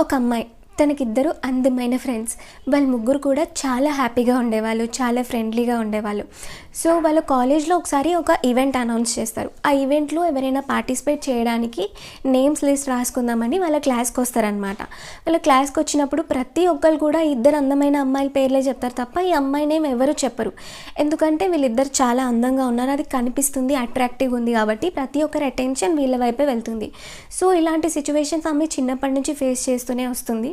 ఒక అమ్మాయి తనకిద్దరు అందమైన ఫ్రెండ్స్ వాళ్ళ ముగ్గురు కూడా చాలా హ్యాపీగా ఉండేవాళ్ళు చాలా ఫ్రెండ్లీగా ఉండేవాళ్ళు. సో వాళ్ళ కాలేజ్లో ఒకసారి ఒక ఈవెంట్ అనౌన్స్ చేస్తారు. ఆ ఈవెంట్లో ఎవరైనా పార్టిసిపేట్ చేయడానికి నేమ్స్ లిస్ట్ రాసుకుందామని వాళ్ళ క్లాస్కి వస్తారనమాట వాళ్ళ క్లాస్కి వచ్చినప్పుడు ప్రతి ఒక్కరు కూడా ఇద్దరు అందమైన అమ్మాయిల పేర్లే చెప్తారు తప్ప ఈ అమ్మాయి నేమ్ ఎవరు చెప్పరు. ఎందుకంటే వీళ్ళిద్దరు చాలా అందంగా ఉన్నారు. అది కనిపిస్తుంది అట్రాక్టివ్ ఉంది కాబట్టి ప్రతి ఒక్కరి అటెన్షన్ వీళ్ళ వైపే వెళ్తుంది. సో ఇలాంటి సిచ్యువేషన్స్ ఆమె చిన్నప్పటి నుంచి ఫేస్ చేస్తూనే వస్తుంది.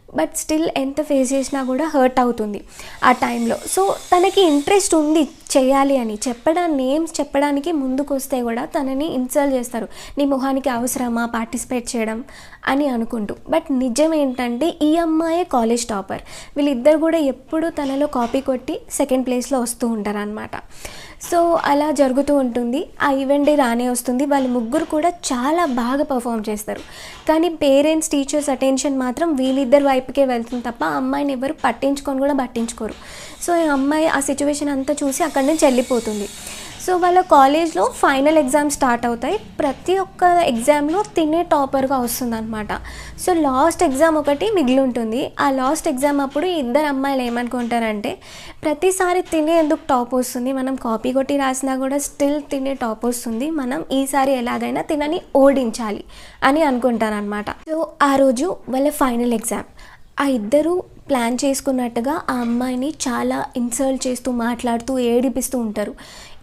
బట్ స్టిల్ ఎంత ఫేస్ చేసినా కూడా హర్ట్ అవుతుంది ఆ టైంలో. సో తనకి ఇంట్రెస్ట్ ఉంది చేయాలి అని. చెప్పడా నేమ్స్ చెప్పడానికి ముందుకు వస్తే కూడా తనని ఇన్సల్ట్ చేస్తారు. నీ మొహానికి అవసరమా? పార్టిసిపేట్ చేయడం అని అనుకుంటూ. బట్ నిజం ఏంటంటే ఈ అమ్మాయే కాలేజ్ టాపర్. వీళ్ళిద్దరు కూడా ఎప్పుడు తనలో కాపీ కొట్టి సెకండ్ ప్లేస్లో వస్తూ ఉంటారు అనమాట సో అలా జరుగుతూ ఉంటుంది. ఆ ఈవెంట్ డే రానే వస్తుంది. వాళ్ళు ముగ్గురు కూడా చాలా బాగా పర్ఫామ్ చేస్తారు. కానీ పేరెంట్స్ టీచర్స్ అటెన్షన్ మాత్రం వీళ్ళిద్దరు వైపు వైపుకే వెళ్తుంది తప్ప ఆ అమ్మాయిని ఎవరు పట్టించుకొని కూడా పట్టించుకోరు. సో ఈ అమ్మాయి ఆ సిచ్యువేషన్ అంతా చూసి అక్కడి నుంచి వెళ్ళిపోతుంది. సో వాళ్ళ కాలేజ్లో ఫైనల్ ఎగ్జామ్ స్టార్ట్ అవుతాయి. ప్రతి ఒక్క ఎగ్జామ్లో తినే టాపర్గా వస్తుంది అనమాట సో లాస్ట్ ఎగ్జామ్ ఒకటి మిగిలి ఉంటుంది ఆ లాస్ట్ ఎగ్జామ్ అప్పుడు ఇద్దరు అమ్మాయిలు ఏమనుకుంటారంటే ప్రతిసారి తినే ఎందుకు టాప్ వస్తుంది? మనం కాపీ కొట్టి రాసినా కూడా స్టిల్ తినే టాప్ వస్తుంది. మనం ఈసారి ఎలాగైనా తినని ఓడించాలి అని అనుకుంటారనమాట సో ఆ రోజు వాళ్ళ ఫైనల్ ఎగ్జామ్. ఆ ఇద్దరు ప్లాన్ చేసుకున్నట్టుగా ఆ అమ్మాయిని చాలా ఇన్సల్ట్ చేస్తూ మాట్లాడుతూ ఏడిపిస్తూ ఉంటారు.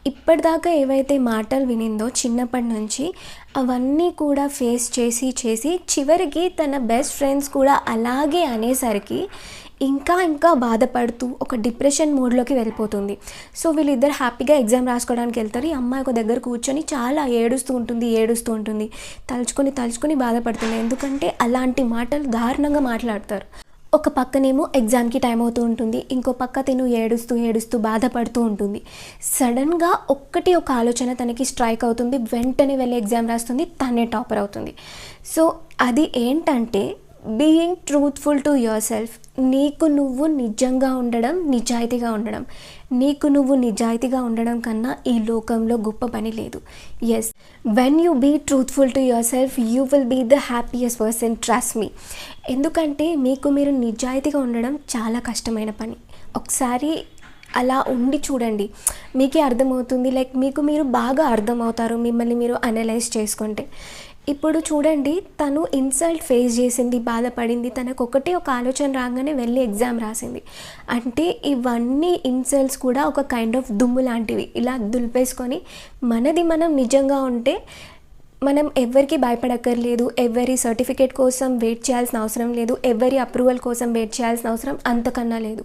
ఇప్పటిదాకా ఏవైతే మాటలు వినిందో చిన్నప్పటి నుంచి అవన్నీ కూడా ఫేస్ చేసి చేసి చివరికి తన బెస్ట్ ఫ్రెండ్స్ కూడా అలాగే అనేసరికి ఇంకా ఇంకా బాధపడుతూ ఒక డిప్రెషన్ మోడ్లోకి వెళ్ళిపోతుంది. సో వీళ్ళిద్దరు హ్యాపీగా ఎగ్జామ్ రాసుకోవడానికి వెళ్తారు. ఈ అమ్మాయి ఒక దగ్గర కూర్చొని చాలా ఏడుస్తూ ఉంటుంది ఏడుస్తూ ఉంటుంది. తలుచుకొని తలుచుకొని బాధపడుతుంది. ఎందుకంటే అలాంటి మాటలు దారుణంగా మాట్లాడతారు. ఒక పక్కనేమో ఎగ్జామ్కి టైం అవుతూ ఉంటుంది ఇంకో పక్క తిను ఏడుస్తూ ఏడుస్తూ బాధపడుతూ ఉంటుంది. సడన్గా ఒక్కటి ఒక ఆలోచన తనకి స్ట్రైక్ అవుతుంది వెంటనే వెళ్ళి ఎగ్జామ్ రాస్తుంది తనే టాపర్ అవుతుంది. సో అది ఏంటంటే being truthful to yourself నీకు నువ్వు నిజంగా ఉండడం నిజాయితీగా ఉండడం. నీకు నువ్వు నిజాయితీగా ఉండడం కన్నా ఈ లోకంలో గొప్ప పని లేదు. Yes when you be truthful to yourself you will be the happiest person trust me ఎందుకంటే మీకు మీరు నిజాయితీగా ఉండడం చాలా కష్టమైన పని. ఒకసారి అలా ఉండి చూడండి. మీకే అర్థమవుతుంది లైక్ మీకు మీరు బాగా అర్థమవుతారు మిమ్మల్ని మీరు అనలైజ్ చేసుకుంటే. ఇప్పుడు చూడండి తను ఇన్సల్ట్ ఫేస్ చేసింది బాధపడింది. తనకు ఒకటే ఒక ఆలోచన రాగానే వెళ్ళి ఎగ్జామ్ రాసింది. అంటే ఇవన్నీ ఇన్సల్ట్స్ కూడా ఒక కైండ్ ఆఫ్ దుమ్ము లాంటివి. ఇలా దులిపేసుకొని మనది మనం నిజంగా ఉంటే మనం ఎవరికి భయపడక్కర్లేదు. ఎవరి సర్టిఫికేట్ కోసం వెయిట్ చేయాల్సిన అవసరం లేదు. ఎవరి అప్రూవల్ కోసం వెయిట్ చేయాల్సిన అవసరం అంతకన్నా లేదు.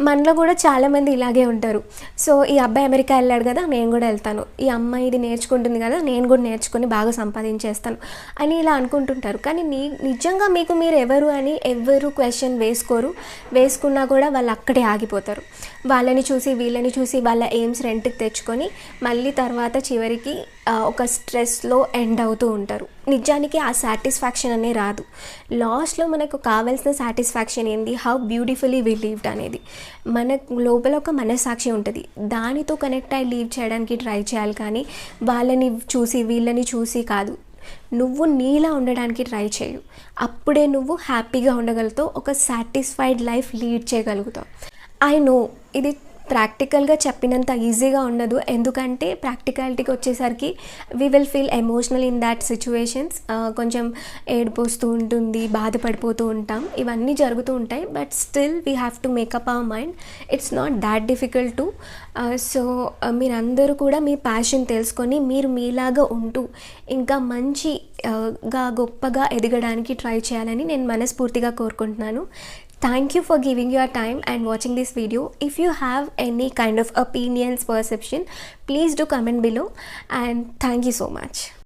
మనలో కూడా చాలామంది ఇలాగే ఉంటారు. సో ఈ అబ్బాయి అమెరికా వెళ్ళాడు కదా నేను కూడా వెళ్తాను. ఈ అమ్మాయి ఇది నేర్చుకుంటుంది కదా నేను కూడా నేర్చుకొని బాగా సంపాదించేస్తాను అని ఇలా అనుకుంటుంటారు. కానీ నీ నిజంగా మీకు మీరు ఎవరు అని ఎవరు క్వశ్చన్ వేసుకోరు. వేసుకున్నా కూడా వాళ్ళు అక్కడే ఆగిపోతారు. వాళ్ళని చూసి వీళ్ళని చూసి వాళ్ళ ఎయిమ్స్ రెంట్కి తెచ్చుకొని మళ్ళీ తర్వాత చివరికి ఒక స్ట్రెస్లో ఎండ్ అవుతూ ఉంటారు. నిజానికి ఆ సాటిస్ఫాక్షన్ అనే రాదు. లాస్ట్లో మనకు కావాల్సిన సాటిస్ఫాక్షన్ ఏంది? హౌ బ్యూటిఫుల్లీ వి లీవ్డ్ అనేది. మన లోపల ఒక మనస్సాక్షి ఉంటుంది. దానితో కనెక్ట్ అయ్యి లీవ్ చేయడానికి ట్రై చేయాలి కానీ వాళ్ళని చూసి వీళ్ళని చూసి కాదు. నువ్వు నీలా ఉండడానికి ట్రై చేయు. అప్పుడే నువ్వు హ్యాపీగా ఉండగలుగుతావు. ఒక సాటిస్ఫైడ్ లైఫ్ లీడ్ చేయగలుగుతావు. ఐ నో ఇది ప్రాక్టికల్గా చెప్పినంత ఈజీగా ఉండదు. ఎందుకంటే ప్రాక్టికాలిటీకి వచ్చేసరికి we will feel emotional in that situations కొంచెం ఏడిపోస్తూ ఉంటుంది బాధపడిపోతూ ఉంటాం. ఇవన్నీ జరుగుతూ ఉంటాయి. But still we have to make up our mind it's not that difficult to so మీరందరూ కూడా మీ ప్యాషన్ తెలుసుకొని మీరు మీలాగా ఉంటూ ఇంకా మంచిగా గొప్పగా ఎదగడానికి ట్రై చేయాలని నేను మనస్ఫూర్తిగా కోరుకుంటున్నాను. Thank you for giving your time and watching this video. If you have any kind of opinions, perception, please do comment below and thank you so much.